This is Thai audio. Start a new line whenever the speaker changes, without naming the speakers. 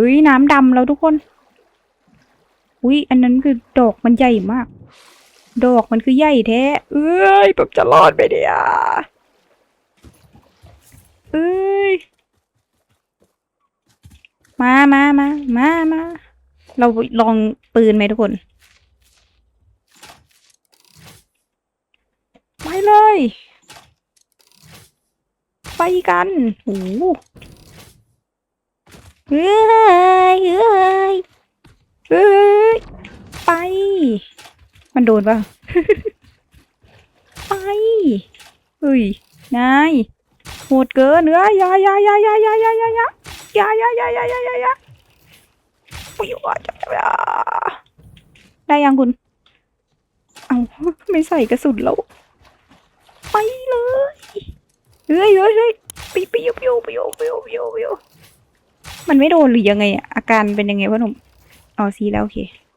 เฮ้ยน้ำดำแล้วทุกคน อุ้ยอันนั้นคือดอกมันใหญ่มาก ดอกมันคือใหญ่แท้ เอ้ยผมจะรอดไปเดียเอ้ย มามามามามาเราลองปืนไหมทุกคนไปเลย ไปกันโอ้โหเฮ้ยเฮ้ย ไป มันโดนป่ะ ไปเฮ้ย นาย โหดเกินเนื้อยายายายายายายายายายายายายายายาปุยว่าจับจับได้ยังคุณ เอาไม่ใส่กระสุนแล้ว ไปเลย เฮ้ยเฮ้ยเฮ้ยปิปิวปิวปิวปิวปิวปิวมันไม่โดนหรือยังไงอะอาการเป็นยังไงวะหนุ่มอ๋อซีแล้วโอเค